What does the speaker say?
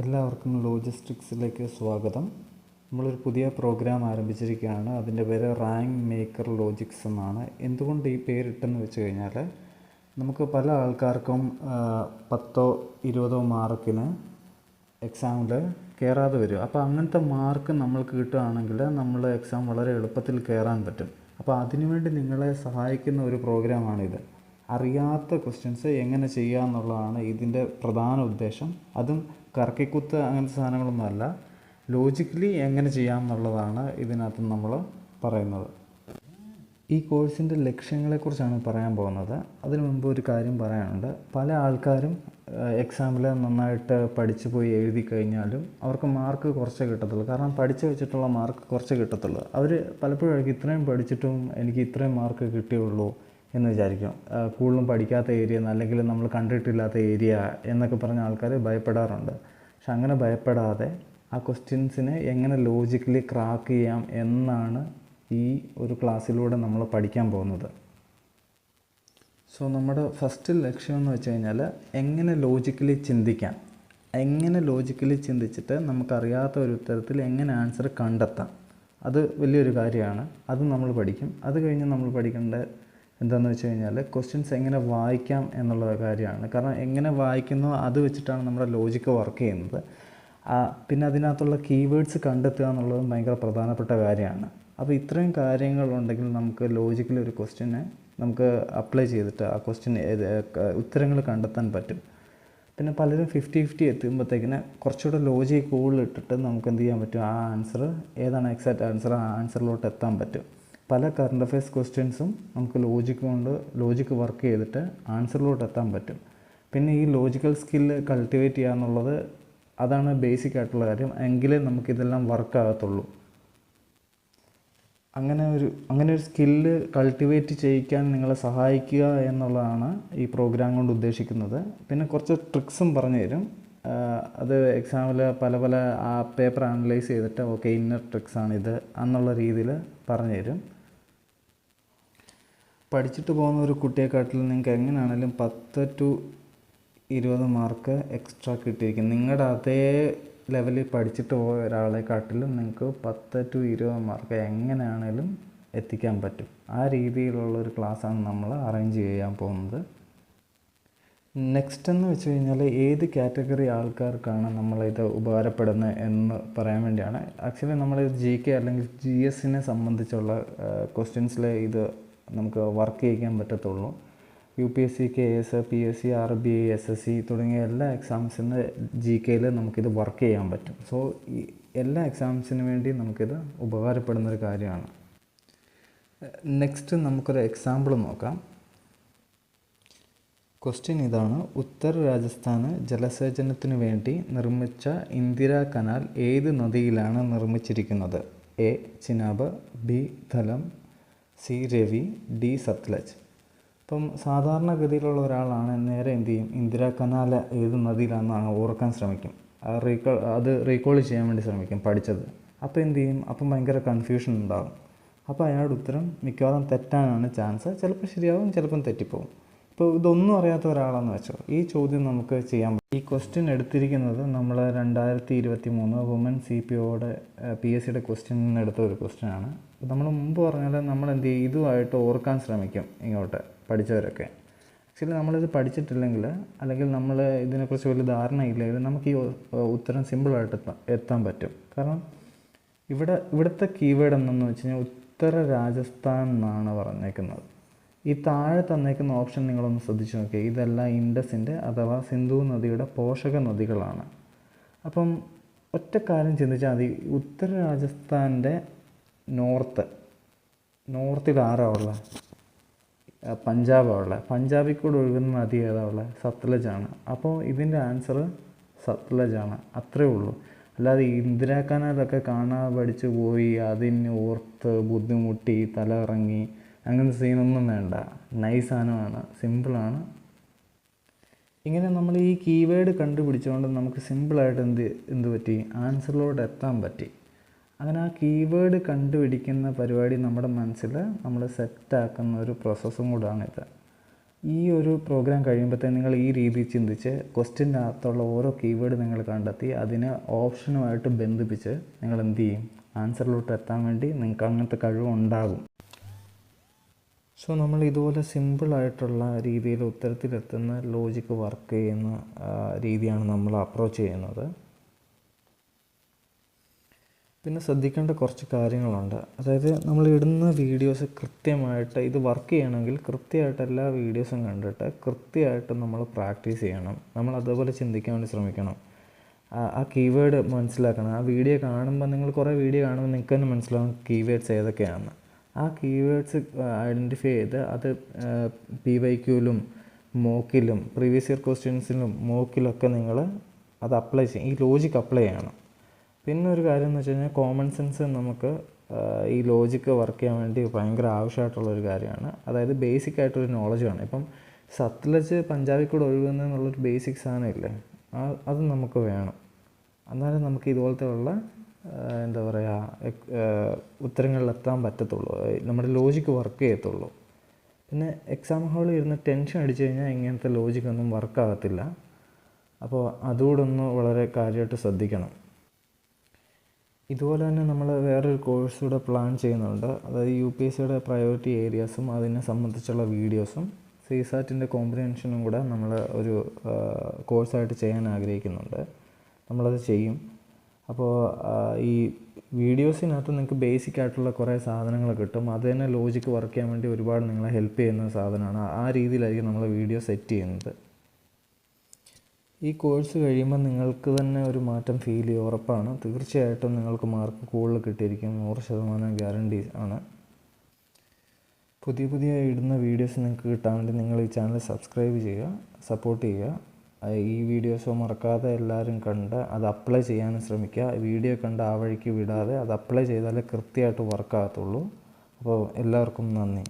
എല്ലാവർക്കും ലോജിസ്റ്റിക്സിലേക്ക് സ്വാഗതം. നമ്മളൊരു പുതിയ പ്രോഗ്രാം ആരംഭിച്ചിരിക്കുകയാണ്. അതിന്റെ പേര് റാങ്ക് മേക്കർ ലോജിക്സ് എന്നാണ്. എന്തുകൊണ്ട് ഈ പേരിട്ടെന്ന് വെച്ച് കഴിഞ്ഞാൽ നമുക്ക് പല ആൾക്കാർക്കും പത്തോ ഇരുപതോ മാർക്കിന് എക്സാമിൽ കയറാതെ വരും. അപ്പോൾ അങ്ങനത്തെ മാർക്ക് നമ്മൾക്ക് കിട്ടുകയാണെങ്കിൽ നമ്മൾ എക്സാം വളരെ എളുപ്പത്തിൽ കയറാൻ പറ്റും. അപ്പോൾ അതിനുവേണ്ടി നിങ്ങളെ സഹായിക്കുന്ന ഒരു പ്രോഗ്രാമാണിത്. അറിയാത്ത ക്വസ്റ്റ്യൻസ് എങ്ങനെ ചെയ്യുക എന്നുള്ളതാണ് ഇതിന്റെ പ്രധാന ഉദ്ദേശം. അതും കറക്കിക്കുത്ത് അങ്ങനത്തെ സാധനങ്ങളൊന്നും അല്ല. ലോജിക്കലി എങ്ങനെ ചെയ്യാം എന്നുള്ളതാണ് ഇതിനകത്ത് നമ്മൾ പറയുന്നത്. ഈ കോഴ്സിന്റെ ലക്ഷ്യങ്ങളെക്കുറിച്ചാണ് പറയാൻ പോകുന്നത്. അതിനു മുമ്പ് ഒരു കാര്യം പറയാനുണ്ട്. പല ആൾക്കാരും എക്സാമിൽ നന്നായിട്ട് പഠിച്ചു പോയി എഴുതി കഴിഞ്ഞാലും അവർക്ക് മാർക്ക് കുറച്ചേ കിട്ടത്തുള്ളൂ. കാരണം പഠിച്ചു വെച്ചിട്ടുള്ള മാർക്ക് കുറച്ചേ കിട്ടത്തുള്ളൂ. അവർ പലപ്പോഴും ഇത്രയും പഠിച്ചിട്ടും എനിക്ക് ഇത്രയും മാർക്ക് കിട്ടിയുള്ളൂ. എന്ന് വിചാരിക്കും. കൂടുതലും പഠിക്കാത്ത ഏരിയ അല്ലെങ്കിൽ നമ്മൾ കണ്ടിട്ടില്ലാത്ത ഏരിയ എന്നൊക്കെ പറഞ്ഞ ആൾക്കാർ ഭയപ്പെടാറുണ്ട്. പക്ഷെ അങ്ങനെ ഭയപ്പെടാതെ ആ ക്വസ്റ്റ്യൻസിനെ എങ്ങനെ ലോജിക്കലി ക്രാക്ക് ചെയ്യാം എന്നാണ് ഈ ഒരു ക്ലാസ്സിലൂടെ നമ്മൾ പഠിക്കാൻ പോകുന്നത്. സോ നമ്മുടെ ഫസ്റ്റ് ലക്ഷ്യം എന്ന് വെച്ച് കഴിഞ്ഞാൽ എങ്ങനെ ലോജിക്കലി ചിന്തിക്കാം? എങ്ങനെ ലോജിക്കലി ചിന്തിച്ചിട്ട് നമുക്കറിയാത്ത ഒരു ഉത്തരത്തിൽ എങ്ങനെ ആൻസർ കണ്ടെത്താം? അത് വലിയൊരു കാര്യമാണ്. അത് നമ്മൾ പഠിക്കും. അത് കഴിഞ്ഞ് നമ്മൾ പഠിക്കേണ്ട എന്താണെന്ന് വെച്ച് കഴിഞ്ഞാൽ ക്വസ്റ്റ്യൻസ് എങ്ങനെ വായിക്കാം എന്നുള്ള കാര്യമാണ്. കാരണം എങ്ങനെ വായിക്കുന്നോ അത് വെച്ചിട്ടാണ് നമ്മുടെ ലോജിക്ക് വർക്ക് ചെയ്യുന്നത്. പിന്നെ അതിനകത്തുള്ള കീവേഡ്സ് കണ്ടെത്തുക എന്നുള്ളതും ഭയങ്കര പ്രധാനപ്പെട്ട കാര്യമാണ്. അപ്പോൾ ഇത്രയും കാര്യങ്ങളുണ്ടെങ്കിൽ നമുക്ക് ലോജിക്കൽ ഒരു ക്വസ്റ്റ്യനെ നമുക്ക് അപ്ലൈ ചെയ്തിട്ട് ആ ക്വസ്റ്റ്യൻ ഉത്തരങ്ങൾ കണ്ടെത്താൻ പറ്റും. പിന്നെ പലരും ഫിഫ്റ്റി ഫിഫ്റ്റി എത്തുമ്പോഴത്തേക്കിന് കുറച്ചുകൂടെ ലോജിക് കൂടുതൽ ഇട്ടിട്ട് നമുക്ക് എന്ത് ചെയ്യാൻ പറ്റും? ആ ആൻസർ ഏതാണ് എക്സാക്റ്റ് ആൻസർ ആ ആൻസറിലോട്ട് എത്താൻ പറ്റും. പല കറണ്ട് അഫയേഴ്സ് ക്വസ്റ്റ്യൻസും നമുക്ക് ലോജിക് കൊണ്ട് ലോജിക്ക് വർക്ക് ചെയ്തിട്ട് ആൻസറിലോട്ട് എത്താൻ പറ്റും. പിന്നെ ഈ ലോജിക്കൽ സ്കില്ല് കൾട്ടിവേറ്റ് ചെയ്യുക എന്നുള്ളത് അതാണ് ബേസിക് ആയിട്ടുള്ള കാര്യം. എങ്കിലേ നമുക്കിതെല്ലാം വർക്ക് ആകത്തുള്ളൂ. അങ്ങനെ ഒരു അങ്ങനെ ഒരു സ്കില്ല് കൾട്ടിവേറ്റ് ചെയ്യിക്കാൻ നിങ്ങളെ സഹായിക്കുക എന്നുള്ളതാണ് ഈ പ്രോഗ്രാം കൊണ്ട് ഉദ്ദേശിക്കുന്നത്. പിന്നെ കുറച്ച് ട്രിക്സും പറഞ്ഞു തരും. അത് എക്സാമിൽ പല പല ആ പേപ്പർ അനലൈസ് ചെയ്തിട്ട് ഓക്കെ ഇന്നർ ട്രിക്സാണിത് എന്നുള്ള രീതിയിൽ പറഞ്ഞു തരും. പഠിച്ചിട്ട് പോകുന്ന ഒരു കുട്ടിയെക്കാട്ടിൽ നിങ്ങൾക്ക് എങ്ങനെയാണെങ്കിലും പത്ത് ടു ഇരുപത് മാർക്ക് എക്സ്ട്രാ കിട്ടിയിരിക്കും. നിങ്ങളുടെ അതേ ലെവലിൽ പഠിച്ചിട്ട് പോയ ഒരാളെക്കാട്ടിലും നിങ്ങൾക്ക് പത്ത് ടു ഇരുപത് മാർക്ക് എങ്ങനെയാണേലും എത്തിക്കാൻ പറ്റും. ആ രീതിയിലുള്ള ഒരു ക്ലാസ്സാണ് നമ്മൾ അറേഞ്ച് ചെയ്യാൻ പോകുന്നത്. നെക്സ്റ്റ് എന്ന് വെച്ച് കഴിഞ്ഞാൽ ഏത് കാറ്റഗറി ആൾക്കാർക്കാണ് നമ്മളിത് ഉപകാരപ്പെടുന്നത് എന്ന് പറയാൻ വേണ്ടിയാണ്. ആക്ച്വലി നമ്മൾ ജി കെ അല്ലെങ്കിൽ ജി എസിനെ സംബന്ധിച്ചുള്ള ക്വസ്റ്റ്യൻസിൽ ഇത് നമുക്ക് വർക്ക് ചെയ്യിക്കാൻ പറ്റത്തുള്ളൂ. U P S C K S P S C R B I S S C തുടങ്ങിയ എല്ലാ എക്സാംസിന് ജി കെയിൽ നമുക്കിത് വർക്ക് ചെയ്യാൻ പറ്റും. സോ ഈ എല്ലാ എക്സാംസിന് വേണ്ടി നമുക്കിത് ഉപകാരപ്പെടുന്നൊരു കാര്യമാണ്. നെക്സ്റ്റ് നമുക്കൊരു എക്സാമ്പിൾ നോക്കാം. ക്വസ്റ്റ്യൻ ഇതാണ്. ഉത്തർ രാജസ്ഥാന് ജലസേചനത്തിനു വേണ്ടി നിർമ്മിച്ച ഇന്ദിരാ കനാൽ ഏത് നദിയിലാണ് നിർമ്മിച്ചിരിക്കുന്നത്? A Chenab B Jhelum C Ravi D Sutlej. ഇപ്പം സാധാരണഗതിയിലുള്ള ഒരാളാണ് നേരെ എന്ത് ചെയ്യും? ഇന്ദിരാ കനാൽ ഏത് നദിയിലാണെന്ന് ഓർക്കാൻ ശ്രമിക്കും. റീകോൾ അത് റീകോൾ ചെയ്യാൻ വേണ്ടി ശ്രമിക്കും പഠിച്ചത്. അപ്പോൾ എന്ത് ചെയ്യും? അപ്പം ഭയങ്കര കൺഫ്യൂഷൻ ഉണ്ടാകും അപ്പോൾ അയാളുടെ ഉത്തരം മിക്കവാറും തെറ്റാനാണ് ചാൻസ്. ചിലപ്പോൾ ശരിയാവും ചിലപ്പം തെറ്റിപ്പോവും. ഇപ്പോൾ ഇതൊന്നും അറിയാത്ത ഒരാളാണെന്ന് വെച്ചോ ഈ ചോദ്യം നമുക്ക് ചെയ്യാൻ പറ്റും. ഈ ക്വസ്റ്റ്യൻ എടുത്തിരിക്കുന്നത് നമ്മൾ രണ്ടായിരത്തി ഇരുപത്തി മൂന്ന് വുമൻ സി പി ഒയുടെ പി എസ് സിയുടെ ക്വസ്റ്റ്യൻ എടുത്ത ഒരു ക്വസ്റ്റ്യൻ ആണ്. നമ്മൾ മുമ്പ് പറഞ്ഞാൽ നമ്മൾ എന്ത് ചെയ്യും? ഇതുമായിട്ട് ഓർക്കാൻ ശ്രമിക്കും ഇങ്ങോട്ട് പഠിച്ചവരൊക്കെ. ആക്ച്വലി നമ്മളിത് പഠിച്ചിട്ടില്ലെങ്കിൽ അല്ലെങ്കിൽ നമ്മൾ ഇതിനെക്കുറിച്ച് വലിയ ധാരണ ഇല്ലെങ്കിൽ നമുക്ക് ഈ ഉത്തരം സിമ്പിളായിട്ട് എത്താൻ പറ്റും. കാരണം ഇവിടെ ഇവിടുത്തെ കീവേഡ് എന്തെന്ന് വെച്ച് കഴിഞ്ഞാൽ ഉത്തര രാജസ്ഥാൻ എന്നാണ് പറഞ്ഞേക്കുന്നത്. ഈ താഴെ തന്നേക്കുന്ന ഓപ്ഷൻ നിങ്ങളൊന്ന് ശ്രദ്ധിച്ചു നോക്കിയാൽ ഇതെല്ലാം ഇൻഡസിന്റെ അഥവാ സിന്ധു നദിയുടെ പോഷക നദികളാണ്. അപ്പം ഒറ്റ കാര്യം ചിന്തിച്ചാൽ മതി. ഉത്തര രാജസ്ഥാന്റെ നോർത്ത് നോർത്തിൽ ആരാ ഉള്ളത് പഞ്ചാബാണ് ഉള്ളത് പഞ്ചാബിൽ കൂടെ ഒഴുകുന്ന നദി ഏതാ ഉള്ളത് സത്ലജാണ്. അപ്പോൾ ഇതിന്റെ ആൻസർ സത്ലജാണ്. അത്രേ ഉള്ളൂ. അല്ലാതെ ഇന്ദിരാ കനാലൊക്കെ കാണാൻ പഠിച്ചു പോയി. അതിന് ഓർത്ത് ബുദ്ധിമുട്ടി തല ഇറങ്ങി അങ്ങനത്തെ സീനൊന്നും വേണ്ട. നൈസ് സാധനമാണ്. സിമ്പിളാണ് ഇങ്ങനെ നമ്മൾ ഈ കീവേഡ് കണ്ടുപിടിച്ചുകൊണ്ട് നമുക്ക് സിമ്പിളായിട്ട് എന്ത് എന്ത് പറ്റി? ആൻസറിലോട്ട് എത്താൻ പറ്റി. അങ്ങനെ ആ കീവേഡ് കണ്ടുപിടിക്കുന്ന പരിപാടി നമ്മുടെ മനസ്സിൽ നമ്മൾ സെറ്റാക്കുന്ന ഒരു പ്രോസസ്സും കൂടാണിത് ഈ ഒരു പ്രോഗ്രാം കഴിയുമ്പോഴത്തേന് നിങ്ങൾ ഈ രീതിയിൽ ചിന്തിച്ച് ക്വസ്റ്റ്യന്റെ അകത്തുള്ള ഓരോ കീവേഡ് നിങ്ങൾ കണ്ടെത്തി അതിനെ ഓപ്ഷനുമായിട്ട് ബന്ധിപ്പിച്ച് നിങ്ങൾ എന്ത് ചെയ്യും? ആൻസറിലോട്ട് എത്താൻ വേണ്ടി നിങ്ങൾക്ക് അങ്ങനത്തെ കഴിവ് ഉണ്ടാകും. സോ നമ്മൾ ഇതുപോലെ സിമ്പിളായിട്ടുള്ള രീതിയിൽ ഉത്തരത്തിലെത്തുന്ന ലോജിക്ക് വർക്ക് ചെയ്യുന്ന രീതിയാണ് നമ്മൾ അപ്രോച്ച് ചെയ്യുന്നത്. പിന്നെ ശ്രദ്ധിക്കേണ്ട കുറച്ച് കാര്യങ്ങളുണ്ട്. അതായത് നമ്മൾ ഇടുന്ന വീഡിയോസ് കൃത്യമായിട്ട് ഇത് വർക്ക് ചെയ്യണമെങ്കിൽ കൃത്യമായിട്ട് എല്ലാ വീഡിയോസും കണ്ടിട്ട് കൃത്യമായിട്ട് നമ്മൾ പ്രാക്ടീസ് ചെയ്യണം. നമ്മൾ അതുപോലെ ചിന്തിക്കാൻ വേണ്ടി ശ്രമിക്കണം. ആ- കീവേഡ് മനസ്സിലാക്കണം. ആ വീഡിയോ കാണുമ്പോൾ നിങ്ങൾ കുറേ വീഡിയോ കാണുമ്പോൾ നിങ്ങൾക്ക് തന്നെ മനസ്സിലാവും കീവേഡ്സ് ഏതൊക്കെയാണെന്ന്. ആ കീവേഡ്സ് ഐഡന്റിഫൈ ചെയ്ത് അത് പി വൈ ക്യൂലും മോക്കിലും പ്രീവിയസ് ഇയർ ക്വസ്റ്റ്യൻസിലും മോക്കിലൊക്കെ നിങ്ങൾ അത് അപ്ലൈ ചെയ്യും. ഈ ലോജിക്ക് അപ്ലൈ ചെയ്യണം. പിന്നെ ഒരു കാര്യം എന്ന് വെച്ച് കഴിഞ്ഞാൽ കോമൺ സെൻസ് നമുക്ക് ഈ ലോജിക്ക് വർക്ക് ചെയ്യാൻ വേണ്ടി ഭയങ്കര ആവശ്യമായിട്ടുള്ള ഒരു കാര്യമാണ്. അതായത് ബേസിക് ആയിട്ടൊരു നോളജ് വേണം. ഇപ്പം സത്ലജ് പഞ്ചാബിൽ കൂടെ ഒഴുകുന്നത് എന്നുള്ളൊരു ബേസിക് സാധനം ഇല്ലേ അത് നമുക്ക് വേണം. എന്നാലും നമുക്ക് ഇതുപോലത്തെ ഉള്ള എന്താ പറയുക ഉത്തരങ്ങളിലെത്താൻ പറ്റത്തുള്ളൂ. നമ്മുടെ ലോജിക്ക് വർക്ക് ചെയ്യത്തുള്ളൂ. പിന്നെ എക്സാം ഹാളിൽ ഇരുന്ന് ടെൻഷൻ അടിച്ചു കഴിഞ്ഞാൽ ഇങ്ങനത്തെ ലോജിക്കൊന്നും വർക്കാകത്തില്ല അപ്പോൾ അതുകൂടെ ഒന്ന് വളരെ കാര്യമായിട്ട് ശ്രദ്ധിക്കണം. ഇതുപോലെ തന്നെ നമ്മൾ വേറൊരു കോഴ്സ് കൂടെ പ്ലാൻ ചെയ്യുന്നുണ്ട്. അതായത് യു പി എസ് സിയുടെ പ്രയോറിറ്റി ഏരിയാസും അതിനെ സംബന്ധിച്ചുള്ള വീഡിയോസും സീസാറ്റിന്റെ കോമ്പ്രിഹെൻഷനും കൂടെ നമ്മൾ ഒരു കോഴ്സായിട്ട് ചെയ്യാൻ ആഗ്രഹിക്കുന്നുണ്ട്. നമ്മളത് ചെയ്യും. അപ്പോൾ ഈ വീഡിയോസിനകത്ത് നിങ്ങൾക്ക് ബേസിക് ആയിട്ടുള്ള കുറേ സാധനങ്ങൾ കിട്ടും. അത് തന്നെ ലോജിക്ക് വർക്ക് ചെയ്യാൻ വേണ്ടി ഒരുപാട് നിങ്ങളെ ഹെൽപ്പ് ചെയ്യുന്ന സാധനമാണ്. ആ രീതിയിലായിരിക്കും നമ്മൾ വീഡിയോ സെറ്റ് ചെയ്യുന്നത്. ഈ കോഴ്സ് കഴിയുമ്പോൾ നിങ്ങൾക്ക് തന്നെ ഒരു മാറ്റം ഫീൽ ചെയ്യും ഉറപ്പാണ്. തീർച്ചയായിട്ടും നിങ്ങൾക്ക് മാർക്ക് കൂടുതൽ കിട്ടിയിരിക്കും. നൂറ് ശതമാനം ഗ്യാരണ്ടി ആണ്. പുതിയ പുതിയ ഇടുന്ന വീഡിയോസ് നിങ്ങൾക്ക് കിട്ടാൻ വേണ്ടി നിങ്ങൾ ഈ ചാനൽ സബ്സ്ക്രൈബ് ചെയ്യുക സപ്പോർട്ട് ചെയ്യുക. ഈ വീഡിയോസ് മറക്കാതെ എല്ലാവരും കണ്ട് അത് അപ്ലൈ ചെയ്യാനും ശ്രമിക്കുക. വീഡിയോ കണ്ട് ആ വഴിക്ക് വിടാതെ അത് അപ്ലൈ ചെയ്താലേ കൃത്യമായിട്ട് വർക്കാകത്തുള്ളൂ അപ്പോൾ എല്ലാവർക്കും നന്ദി.